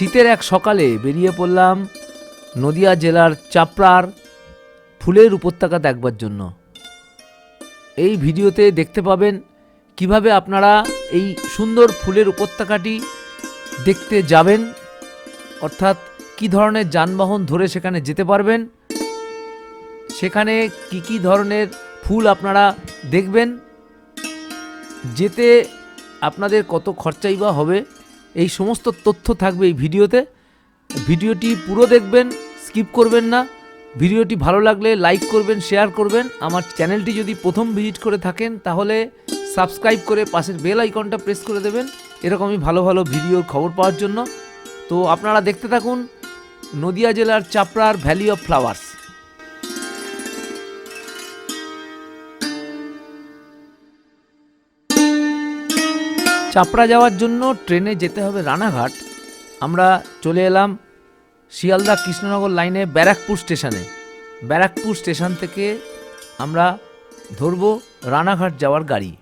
শীতের এক সকালে বেরিয়ে পড়লাম নদিয়া জেলার চাপড়ার ফুলের উপত্যকা দেখবার জন্য। এই ভিডিওতে দেখতে পাবেন কীভাবে আপনারা এই সুন্দর ফুলের উপত্যকাটি দেখতে যাবেন, অর্থাৎ কি ধরনের যানবাহন ধরে সেখানে যেতে পারবেন, সেখানে কি কি ধরনের ফুল আপনারা দেখবেন, যেতে আপনাদের কত খরচাই বা হবে এই সমস্ত তথ্য থাকবে এই ভিডিওতে। ভিডিওটি পুরো দেখবেন, স্কিপ করবেন না। ভিডিওটি ভালো লাগলে লাইক করবেন, শেয়ার করবেন। আমার চ্যানেলটি যদি প্রথম ভিজিট করে থাকেন, তাহলে সাবস্ক্রাইব করে পাশের বেল আইকনটা প্রেস করে দেবেন। এরকমই ভালো ভালো ভিডিওর খবর পাওয়ার জন্য। তো আপনারা দেখতে থাকুন নদিয়া জেলার চাপড়ার ভ্যালি অফ ফ্লাওয়ার্স চাপড়া যাওয়ার জন্য ট্রেনে যেতে হবে রানাঘাট। আমরা চলে এলাম শিয়ালদা কৃষ্ণনগর লাইনে ব্যারাকপুর স্টেশনে। ব্যারাকপুর স্টেশন থেকে আমরা ধরব রানাঘাট যাওয়ার গাড়ি।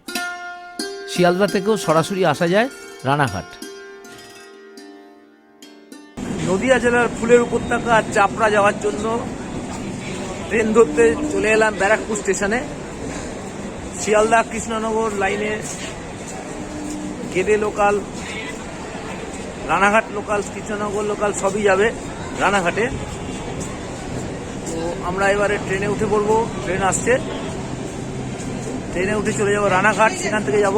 শিয়ালদা থেকেও সরাসরি আসা যায় রানাঘাট। নদিয়া জেলার ফুলের উপত্যকা চাপড়া যাওয়ার জন্য ট্রেন ধরতে চলে এলাম ব্যারাকপুর স্টেশনে। শিয়ালদা কৃষ্ণনগর লাইনে Gede local Ranaghat local Krishnanagar local সবই যাবে রানাঘাটে। তো আমরা এবারে ট্রেনে উঠে পড়ব, ট্রেন আসছে। ট্রেনে উঠে চলে যাব রানাঘাট, সেখান থেকে যাব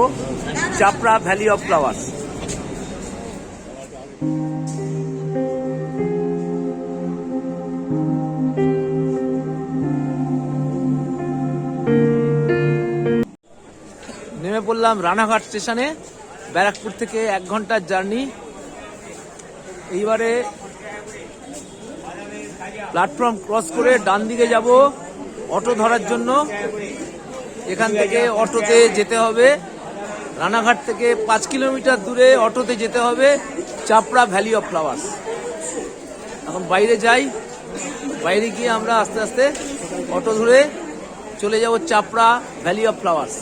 চাপড়া ভ্যালি অফ ফ্লাওয়ার্স নেমে পড়লাম রানাঘাট স্টেশনে। ব্যারাকপুর থেকে এক ঘণ্টার জার্নি। এইবারে প্ল্যাটফর্ম ক্রস করে ডান দিকে যাব অটো ধরার জন্য। এখান থেকে অটোতে যেতে হবে। রানাঘাট থেকে পাঁচ কিলোমিটার দূরে অটোতে যেতে হবে। Chapra valley of flowers. এখন বাইরে যাই। বাইরে গিয়ে আমরা আস্তে আস্তে অটো ধরে চলে যাব চাপড়া ভ্যালি অফ ফ্লাওয়ার্স।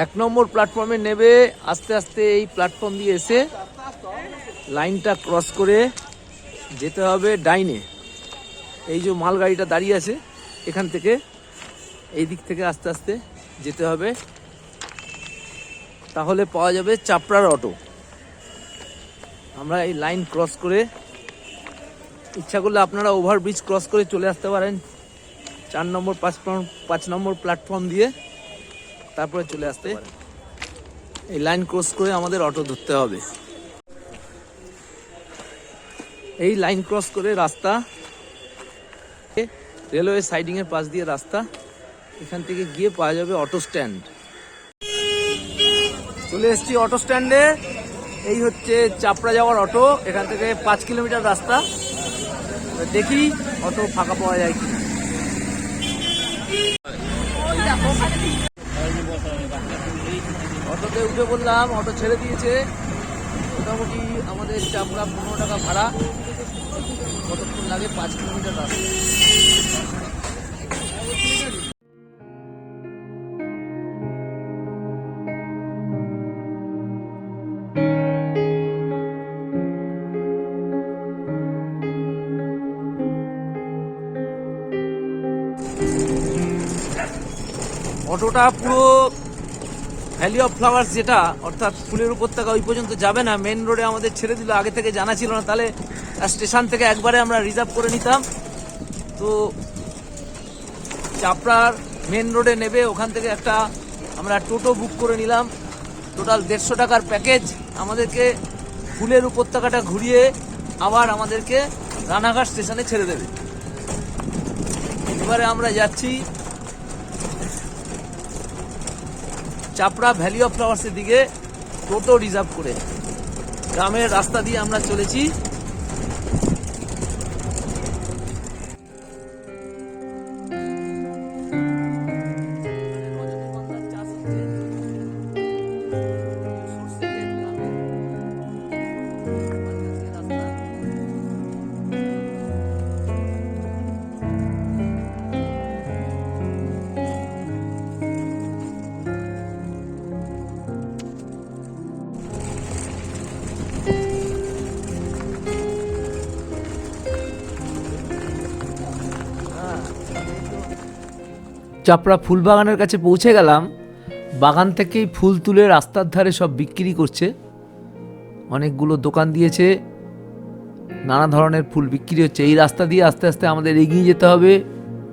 এক নম্বর প্ল্যাটফর্মে নেবে, আস্তে আস্তে এই প্ল্যাটফর্ম দিয়ে এসে লাইনটা ক্রস করে যেতে হবে ডাইনে। এই যে মালগাড়িটা দাঁড়িয়ে আছে, এখান থেকে এই দিক থেকে আস্তে আস্তে যেতে হবে। তাহলে পাওয়া যাবে চাপড়ার অটো। আমরা এই লাইন ক্রস করে, ইচ্ছা করলে আপনারা ওভারব্রিজ ক্রস করে চলে আসতে পারেন। চার নম্বর পাঁচ পাঁচ নম্বর প্ল্যাটফর্ম দিয়ে। তারপরে চলে আসতে এই লাইন ক্রস করে আমাদের অটো ধরতে হবে। এই লাইন ক্রস করে রাস্তা রেলওয়ে সাইডিং এর পাশ দিয়ে রাস্তা এখান থেকে গিয়ে পাওয়া যাবে অটো স্ট্যান্ড। চলে এসেছি অটো স্ট্যান্ডে। এই হচ্ছে চাপড়া যাওয়ার অটো এখান থেকে পাঁচ কিলোমিটার রাস্তা। দেখি অটো ফাঁকা পাওয়া যায় কি উঠে বললাম অটো ছেড়ে দিয়েছে। মোটামুটি আমাদের চাপড়া পনেরো টাকা ভাড়া। কতক্ষণ লাগে? পাঁচ কিলোমিটার রাস্তা। অটোটা পুরো ভ্যালি অফ ফ্লাওয়ার্স যেটা, অর্থাৎ ফুলের উপত্যকা ওই পর্যন্ত যাবে না মেন রোডে আমাদের ছেড়ে দিল, আগে থেকে জানা ছিল না, তাহলে স্টেশন থেকে একবারে আমরা রিজার্ভ করে নিতাম। তো চাপড়ার মেন রোডে নেবে, ওখান থেকে একটা আমরা টোটো বুক করে নিলাম। টোটাল দেড়শো টাকার প্যাকেজ আমাদেরকে ফুলের উপত্যকাটা ঘুরিয়ে আবার আমাদেরকে রানাঘাট স্টেশনে ছেড়ে দেবে। এবারে আমরা যাচ্ছি চাপড়া ভ্যালি অফ ফ্লাওয়ার্সের দিকে টোটো রিজার্ভ করে। গ্রামের রাস্তা দিয়ে আমরা চলেছি। চাপড়া ফুল বাগানের কাছে পৌঁছে গেলাম। বাগান থেকেই ফুল তুলে রাস্তার ধারে সব বিক্রি করছে। অনেকগুলো দোকান দিয়েছে। নানা ধরনের ফুল বিক্রি হচ্ছে। এই রাস্তা দিয়ে আস্তে আস্তে আমাদের এগিয়ে যেতে হবে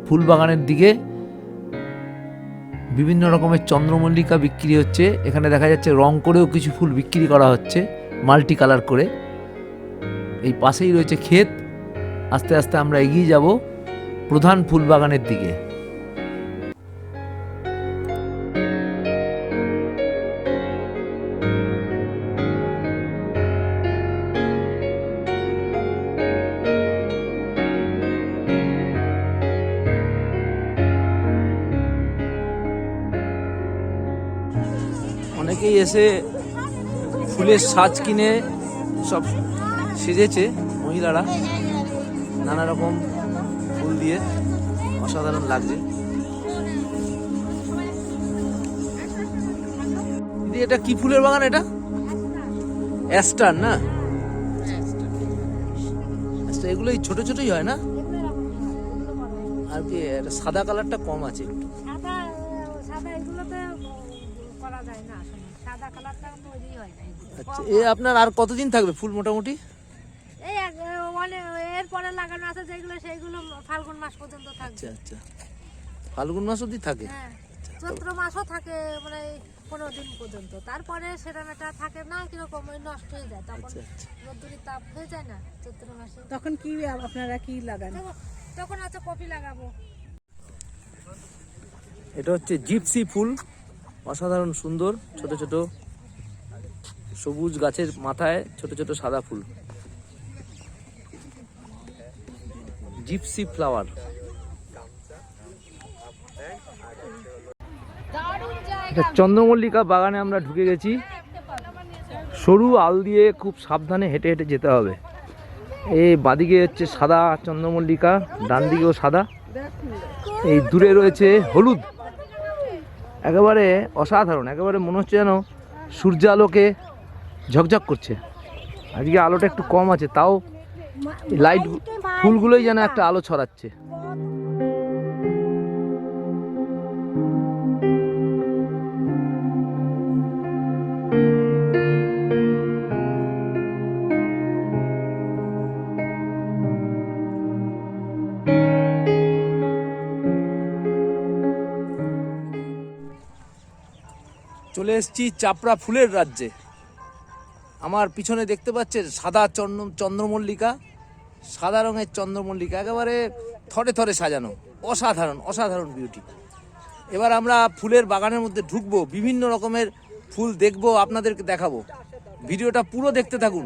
ফুল বাগানের দিকে। বিভিন্ন রকমের চন্দ্রমল্লিকা বিক্রি হচ্ছে। এখানে দেখা যাচ্ছে রং করেও কিছু ফুল বিক্রি করা হচ্ছে, মাল্টি কালার করে। এই পাশেই রয়েছে ক্ষেত। আস্তে আস্তে আমরা এগিয়ে যাব প্রধান ফুল বাগানের দিকে। এসে ফুলের সাজ কিনে সব সেজেছে মহিলারা। নানা রকম ফুল দিয়ে অসাধারণ লাগছে। দিদি, এটা কি ফুলের বাগান এটা? অ্যাস্টার না? আচ্ছা এগুলো ছোট ছোটই হয় না? আর কি সাদা কালারটা কম আছে। একটু সাদা সাদা এগুলোতে করা যায় না আসলে সাদা কালারটা তৈরি হয় না আচ্ছা এ আপনার আর কতদিন থাকবে ফুল মোটামুটি? এই এক- মানে এরপরে লাগানো আছে যেগুলো সেইগুলো ফাল্গুন মাস পর্যন্ত থাকবে। আচ্ছা আচ্ছা। ফাল্গুন মাস অবধি থাকে? হ্যাঁ চৈত্র মাসও থাকে মানে পনেরো দিন পর্যন্ত। তারপরে একটা থাকে না কীরকম ওই নষ্ট হয়ে যায় তখন আচ্ছা আচ্ছা। রোদ্দুরি তাপ হয়ে যায় না চৈত্র মাসে। তখন কি আপনারা কি লাগান? তখন- তখন আছে কপি লাগাবো। এটা হচ্ছে জিপসি ফুল। অসাধারণ, সুন্দর, ছোট ছোট সবুজ গাছের মাথায় ছোট ছোট সাদা ফুল। Gypsy flower. চন্দ্রমল্লিকা বাগানে আমরা ঢুকে গেছি। সরু আল দিয়ে খুব সাবধানে হেঁটে হেঁটে যেতে হবে। এই বাদিকে হচ্ছে সাদা চন্দ্রমল্লিকা, ডান দিকেও সাদা। এই দূরে রয়েছে হলুদ। একেবারে অসাধারণ একেবারে মনে হচ্ছে যেন সূর্য আলোকে ঝকঝক করছে। আজকে আলোটা একটু কম আছে তাও লাইট ফুলগুলোই যেন একটা আলো ছড়াচ্ছে। চলে এসেছি চাপড়া ফুলের রাজ্যে। আমার পিছনে দেখতে পাচ্ছেন সাদা চন্দ্র চন্দ্রমল্লিকা, সাদা রঙের চন্দ্রমল্লিকা, একেবারে থরে থরে সাজানো, অসাধারণ অসাধারণ বিউটি এবার আমরা ফুলের বাগানের মধ্যে ঢুকবো, বিভিন্ন রকমের ফুল দেখব, আপনাদেরকে দেখাবো। ভিডিওটা পুরো দেখতে থাকুন।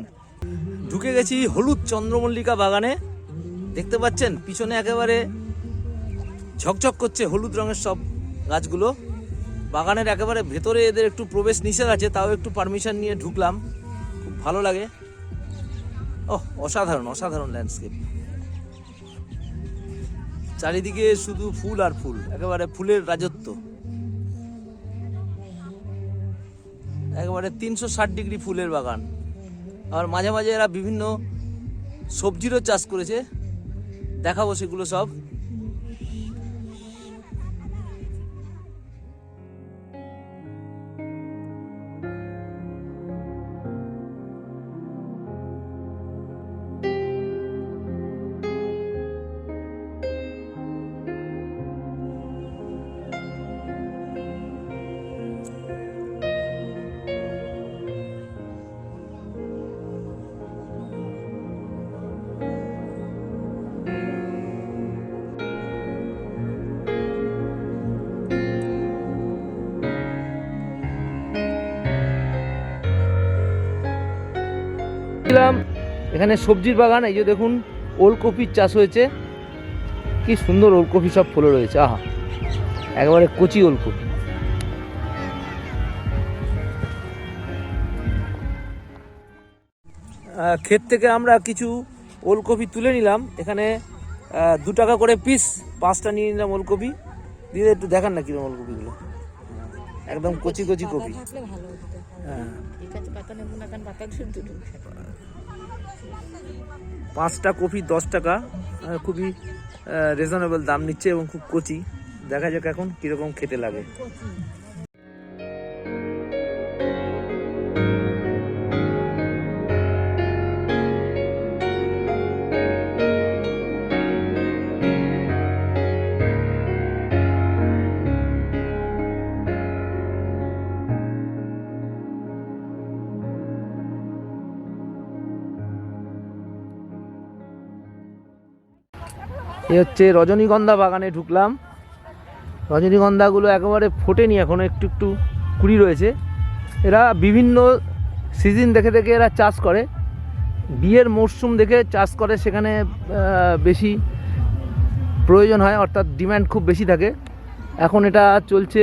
ঢুকে গেছি হলুদ চন্দ্রমল্লিকা বাগানে। দেখতে পাচ্ছেন, পিছনে একেবারে ঝকঝক করছে হলুদ রঙের সব গাছগুলো। বাগানের একেবারে ভেতরে এদের একটু প্রবেশ নিষেধ আছে, তাও একটু পারমিশন নিয়ে ঢুকলাম। খুব ভালো লাগে। ও অসাধারণ অসাধারণ ল্যান্ডস্কেপ চারিদিকে শুধু ফুল আর ফুল, একেবারে ফুলের রাজত্ব। একেবারে তিনশো ষাট ডিগ্রি ফুলের বাগান। আর মাঝে মাঝে এরা বিভিন্ন সবজিরও চাষ করেছে। দেখাবো সেগুলো সব। ছিলাম এখানে সবজির বাগান, এই যে দেখুন, ওলকপির চাষ হয়েছে। কি সুন্দর ওলকপি সব ফুলে রয়েছে, আহা, একেবারে কচি ওলকপি। ক্ষেত থেকে আমরা কিছু ওলকপি তুলে নিলাম, এখানে দু টাকা করে পিস পাঁচটা নিয়ে নিলাম ওলকপি। দিয়ে একটু দেখান না কীরকম ওলকপিগুলো। একদম কচি কচি কপি। পাঁচটা কপি দশ টাকা খুবই রিজনেবল দাম নিচ্ছে এবং খুব কচি। দেখা যাক এখন কীরকম খেতে লাগে। এই হচ্ছে রজনীগন্ধা বাগানে ঢুকলাম। রজনীগন্ধাগুলো একেবারে ফোটেনি এখনও একটু একটু কুড়ি রয়েছে। এরা বিভিন্ন সিজন দেখে দেখে এরা চাষ করে। বিয়ের মরশুম দেখে চাষ করে, সেখানে বেশি প্রয়োজন হয়, অর্থাৎ ডিমান্ড খুব বেশি থাকে। এখন এটা চলছে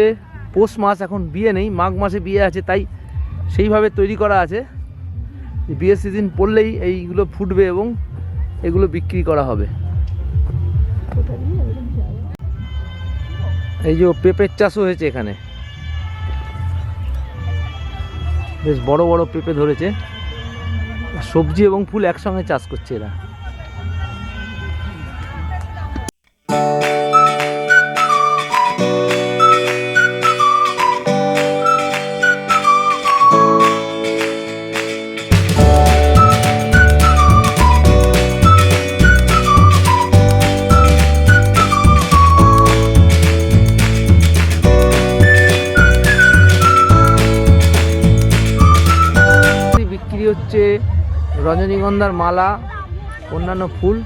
পৌষ মাস, এখন বিয়ে নেই, মাঘ মাসে বিয়ে আছে, তাই সেইভাবে তৈরি করা আছে। বিয়ের সিজন পড়লেই এইগুলো ফুটবে এবং এগুলো বিক্রি করা হবে। এই যে পেঁপের চাষও হয়েছে এখানে। বেশ বড় বড় পেঁপে ধরেছে। সবজি এবং ফুল একসঙ্গে চাষ করছে এরা। রজনীগন্ধার মালা, অন্যান্য ফুল,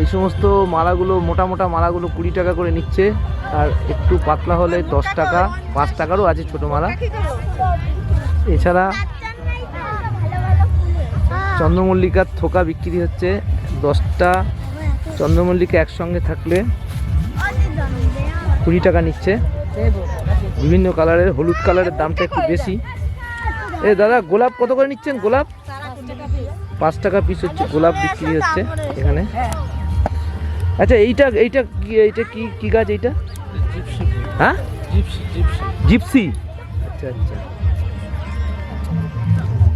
এই সমস্ত মালাগুলো, মোটা মোটা মালাগুলো কুড়ি টাকা করে নিচ্ছে। আর একটু পাতলা হলে দশ টাকা, পাঁচ টাকারও আছে ছোট মালা। এছাড়া চন্দ্রমল্লিকার থোকা বিক্রি হচ্ছে দশটা। চন্দ্রমল্লিকা একসঙ্গে থাকলে কুড়ি টাকা নিচ্ছে। বিভিন্ন কালারের, হলুদ কালারের দামটা একটু বেশি। এ দাদা, গোলাপ কত করে নিচ্ছেন গোলাপ? পাঁচ টাকা পিস হচ্ছে গোলাপ বিক্রি হচ্ছে এখানে। আচ্ছা এইটা এইটা কি এইটা কি কি গাছ এইটা? হ্যাঁ? জিপসি আচ্ছা আচ্ছা।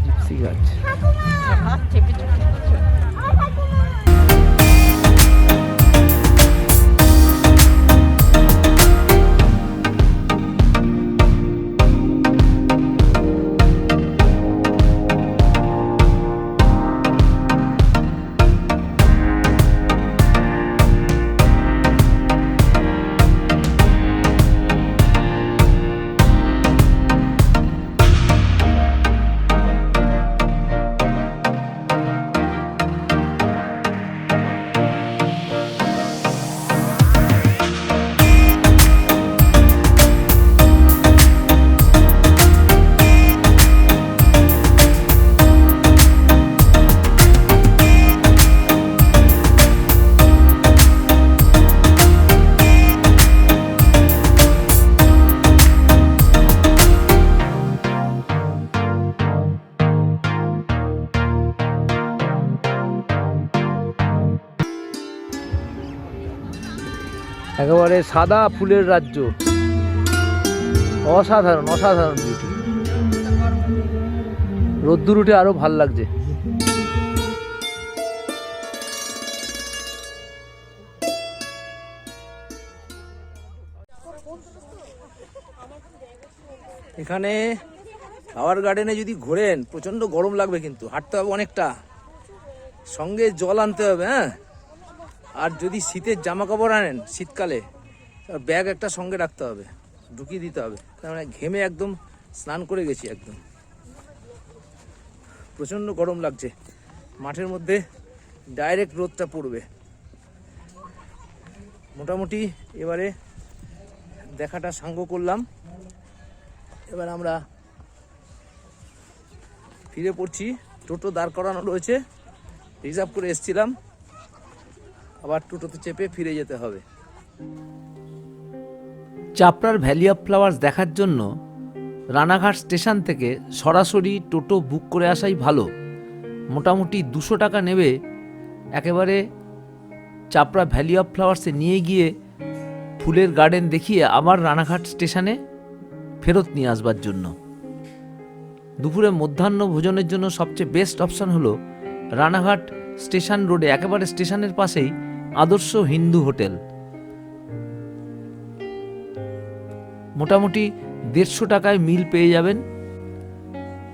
জিপসি গাছ। একেবারে সাদা ফুলের রাজ্য। অসাধারণ অসাধারণ বিউটি রোদ্দুর উঠে আরও ভালো লাগছে। এখানে ফ্লাওয়ার গার্ডেনে যদি ঘোরেন প্রচণ্ড গরম লাগবে কিন্তু, হাঁটতে হবে অনেকটা। সঙ্গে জল আনতে হবে হ্যাঁ? আর যদি শীতের জামা কাপড় আনেন, শীতকালে ব্যাগ একটা সঙ্গে রাখতে হবে, ঢুকিয়ে দিতে হবে। কারণ ঘেমে একদম স্নান করে গেছি একদম। প্রচণ্ড গরম লাগছে। মাঠের মধ্যে ডাইরেক্ট রোদটা পড়বে। মোটামুটি এবারে দেখাটা সাঙ্গ করলাম। এবার আমরা ফিরে পড়ছি। টোটো দাঁড় করানো রয়েছে। রিজার্ভ করে এসছিলাম। আবার টোটোতে চেপে ফিরে যেতে হবে। চাপড়ার ভ্যালি অফ ফ্লাওয়ার্স দেখার জন্য রানাঘাট স্টেশন থেকে সরাসরি টোটো বুক করে আসাই ভালো। মোটামুটি দুশো টাকা নেবে একেবারে চাপড়া ভ্যালি অফ ফ্লাওয়ার্সে নিয়ে গিয়ে ফুলের গার্ডেন দেখিয়ে আবার রানাঘাট স্টেশনে ফেরত নিয়ে আসবার জন্য। দুপুরে মধ্যাহ্ন ভোজনের জন্য সবচেয়ে বেস্ট অপশান হলো রানাঘাট স্টেশন রোডে একেবারে স্টেশনের পাশেই আদর্শ হিন্দু হোটেল। মোটামুটি দেড়শো টাকায় মিল পেয়ে যাবেন।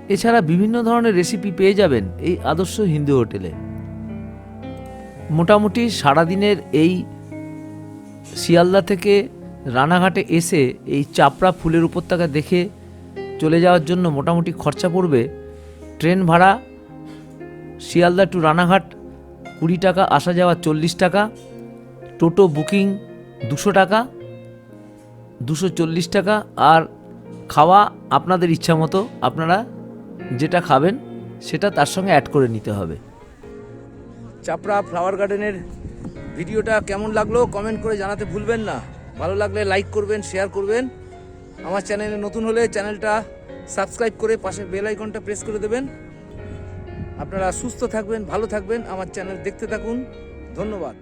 এছাড়া বিভিন্ন ধরনের রেসিপি পেয়ে যাবেন এই আদর্শ হিন্দু হোটেলে। মোটামুটি সারাদিনের এই শিয়ালদা থেকে রানাঘাটে এসে এই চাপড়া ফুলের উপত্যকা দেখে চলে যাওয়ার জন্য মোটামুটি খরচা পড়বে। ট্রেন ভাড়া শিয়ালদা টু রানাঘাট কুড়ি টাকা, আসা যাওয়া চল্লিশ টাকা, টোটো বুকিং দুশো টাকা, দুশো চল্লিশ টাকা, আর খাওয়া আপনাদের ইচ্ছা মতো, আপনারা যেটা খাবেন সেটা তার সঙ্গে অ্যাড করে নিতে হবে। চাপড়া ফ্লাওয়ার গার্ডেনের ভিডিওটা কেমন লাগল কমেন্ট করে জানাতে ভুলবেন না। ভালো লাগলে লাইক করবেন শেয়ার করবেন। আমার চ্যানেলে নতুন হলে চ্যানেলটা সাবস্ক্রাইব করে পাশে বেল আইকনটা প্রেস করে দেবেন। আপনারা সুস্থ থাকবেন ভালো থাকবেন। আমার চ্যানেল দেখতে থাকুন। ধন্যবাদ।